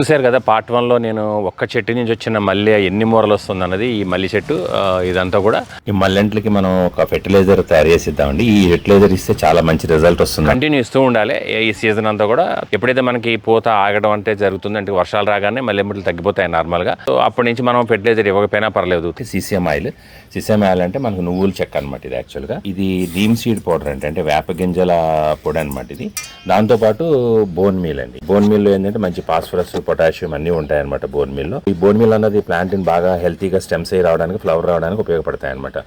చూశారు కదా పార్ట్ వన్లో నేను ఒక్క చెట్టు నుంచి వచ్చిన మల్లె ఎన్ని మూరలు వస్తుంది అన్నది ఈ మల్లి చెట్టు ఇదంతా కూడా. ఈ మల్లెంట్లకి మనం ఒక ఫెర్టిలైజర్ తయారు చేసి ఇద్దామండి ఈ ఫెర్టిలైజర్ ఇస్తే చాలా మంచి రిజల్ట్ వస్తుంది. కంటిన్యూ ఇస్తూ ఉండాలి. ఈ సీజన్ అంతా కూడా ఎప్పుడైతే మనకి పూత ఆగడం అంటే జరుగుతుంది అంటే వర్షాలు రాగానే మల్లెముట్లు తగ్గిపోతాయి నార్మల్గా సో అప్పటి నుంచి మనం ఫెర్టిలైజర్ ఇవ్వకపోయినా పర్లేదు. సీసీఎం ఆయిల్ సీసీఎం ఆయిల్ అంటే మనకు నువ్వుల చెక్క అనమాట ఇది యాక్చువల్గా ఇది డీమ్ సీడ్ పౌడర్ అంటే అంటే వేప గింజల పొడి అనమాట ఇది. దాంతోపాటు బోన్ మీల్ అండి. బోన్ మీల్ ఏంటంటే మంచి ఫాస్ఫరస్ పొటాషియం అన్నీ ఉంటాయన్నమాట బోన్ మిల్లో ఈ బోన్ మిల్ అన్నది ప్లాంట్ని బాగా హెల్తీగా స్టెమ్స్ అయ్యి రావడానికి ఫ్లవర్ రావడానికి ఉపయోగపడతాయి అనమాట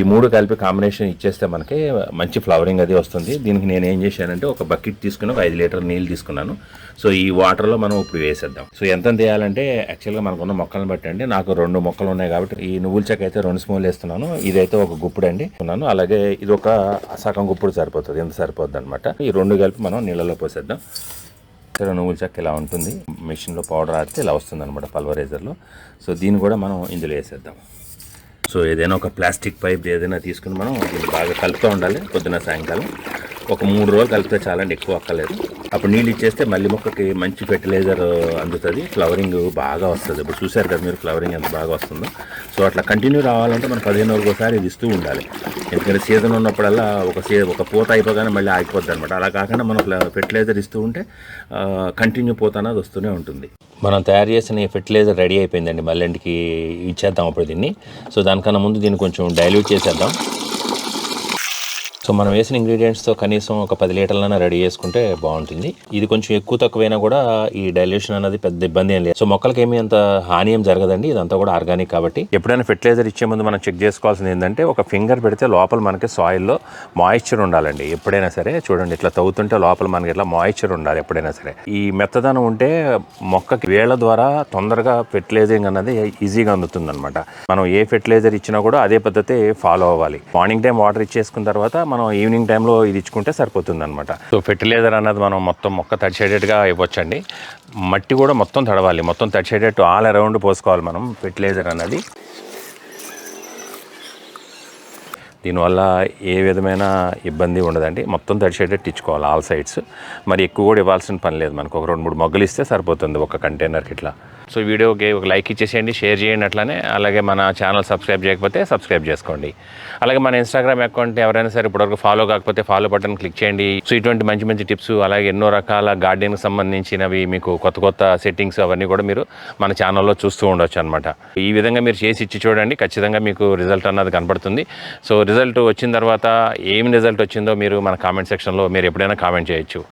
ఈ మూడు కలిపి కాంబినేషన్ ఇచ్చేస్తే మనకి మంచి ఫ్లవరింగ్ అది వస్తుంది. దీనికి నేను ఏం చేశానంటే ఒక బకెట్ తీసుకుని ఒక ఐదు లీటర్ నీళ్ళు తీసుకున్నాను. సో ఈ వాటర్లో మనం ఇప్పుడు వేసేద్దాం. సో ఎంత తీయాలంటే యాక్చువల్గా మనకున్న మొక్కలను బట్టి అండి నాకు రెండు మొక్కలు ఉన్నాయి కాబట్టి ఈ నువ్వుల చెక్క అయితే రెండు స్మూల్ వేస్తున్నాను. ఇదైతే ఒక గుప్పుడు అండి. ఉన్నాను. అలాగే ఇది ఒక సగం గుప్పుడు సరిపోతుంది. ఎంత సరిపోద్ది అనమాట ఈ రెండు కలిపి మనం నీళ్ళలో పోసేద్దాం. ఇక్కడ నువ్వుల చెక్క ఇలా ఉంటుంది. మిషన్లో పౌడర్ ఆడితే ఇలా వస్తుంది అనమాట పల్వరైజర్లో. సో దీన్ని కూడా మనం ఇందులో వేసేద్దాం. సో ఏదైనా ఒక ప్లాస్టిక్ పైప్ ఏదైనా తీసుకుని మనం దీన్ని బాగా కలుపుతూ ఉండాలి. పొద్దున సాయంకాలం. ఒక మూడు రోజులు కలిపితే చాలండి ఎక్కువ అక్కలేదు అప్పుడు నీళ్ళు ఇచ్చేస్తే మళ్ళీ మొక్కకి మంచి ఫెర్టిలైజర్ అందుతుంది. ఫ్లవరింగ్ బాగా వస్తుంది. ఇప్పుడు చూశారు కదా మీరు ఫ్లవరింగ్ ఎంత బాగా వస్తుందో. సో అట్లా కంటిన్యూ రావాలంటే మనం పదిహేను ఒకసారి ఇది ఇస్తూ ఉండాలి. ఎందుకంటే సీజన్ ఉన్నప్పుడల్లా ఒక సీ ఒక పూత అయిపోగానే మళ్ళీ ఆగిపోద్ది అనమాట అలా కాకుండా మనం ఫెర్టిలైజర్ ఇస్తూ ఉంటే కంటిన్యూ పూత అనేది వస్తూనే ఉంటుంది. మనం తయారు చేసిన ఈ ఫెర్టిలైజర్ రెడీ అయిపోయిందండి. మళ్ళీంటికి ఇచ్చేద్దాం అప్పుడు దీన్ని. సో దానికన్నా ముందు దీన్ని కొంచెం డైల్యూట్ చేసేద్దాం. సో మనం వేసిన ఇంగ్రీడియంట్స్తో కనీసం ఒక పది లీటర్లైనా రెడీ చేసుకుంటే బాగుంటుంది. ఇది కొంచెం ఎక్కువ తక్కువైనా కూడా ఈ డైల్యూషన్ అనేది పెద్ద ఇబ్బంది ఏం లేదు. సో మొక్కలకి ఏమీ అంత హాని ఏం జరగదండి. ఇదంతా కూడా ఆర్గానిక్ కాబట్టి. ఎప్పుడైనా ఫెర్టిలైజర్ ఇచ్చే ముందు మనం చెక్ చేసుకోవాల్సింది ఏంటంటే ఒక ఫింగర్ పెడితే లోపల మనకి సాయిల్లో మాయిశ్చర్ ఉండాలండి. ఎప్పుడైనా సరే చూడండి ఇట్లా తవ్వుతుంటే లోపల మనకి ఇట్లా మాయిశ్చర్ ఉండాలి ఎప్పుడైనా సరే. ఈ మెత్తదనం ఉంటే మొక్కకి వేళ్ళ ద్వారా తొందరగా ఫెర్టిలైజింగ్ అన్నది ఈజీగా అందుతుంది అనమాట మనం ఏ ఫెర్టిలైజర్ ఇచ్చినా కూడా అదే పద్ధతి ఫాలో అవ్వాలి. మార్నింగ్ టైం వాటర్ ఇచ్చేసుకున్న తర్వాత మనం ఈవినింగ్ టైంలో ఇది ఇచ్చుకుంటే సరిపోతుంది అనమాట సో ఫెర్టిలైజర్ అన్నది మనం మొత్తం మొక్క తడిచేటట్టుగా ఇవ్వచ్చండి. మట్టి కూడా మొత్తం తడవాలి. మొత్తం తడిచేటట్టు ఆల్ అరౌండ్ పోసుకోవాలి మనం ఫెర్టిలైజర్ అన్నది. దీనివల్ల ఏ విధమైన ఇబ్బంది ఉండదండి. మొత్తం తడిచేటట్టు ఇచ్చుకోవాలి ఆల్ సైడ్స్ మరి ఎక్కువ కూడా ఇవ్వాల్సిన పని లేదు మనకు. ఒక రెండు మూడు మొగ్గలు ఇస్తే సరిపోతుంది ఒక కంటైనర్కి ఇట్లా. సో వీడియోకి ఒక లైక్ ఇచ్చేసేయండి షేర్ చేయండి అట్లానే. అలాగే మన ఛానల్ సబ్స్క్రైబ్ చేయకపోతే సబ్స్క్రైబ్ చేసుకోండి. అలాగే మన ఇన్స్టాగ్రామ్ అకౌంట్ ఎవరైనా సరే ఇప్పటివరకు ఫాలో కాకపోతే ఫాలో బటన్ క్లిక్ చేయండి. సో ఇటువంటి మంచి మంచి టిప్స్ అలాగే ఎన్నో రకాల గార్డెన్కి సంబంధించినవి మీకు కొత్త కొత్త సెట్టింగ్స్ అవన్నీ కూడా మీరు మన ఛానల్లో చూస్తూ ఉండొచ్చు అనమాట ఈ విధంగా మీరు చేసి ఇచ్చి చూడండి ఖచ్చితంగా మీకు రిజల్ట్ అన్నది కనపడుతుంది. సో రిజల్ట్ వచ్చిన తర్వాత ఏం రిజల్ట్ వచ్చిందో మీరు మన కామెంట్ సెక్షన్లో మీరు ఎప్పుడైనా కామెంట్ చేయొచ్చు.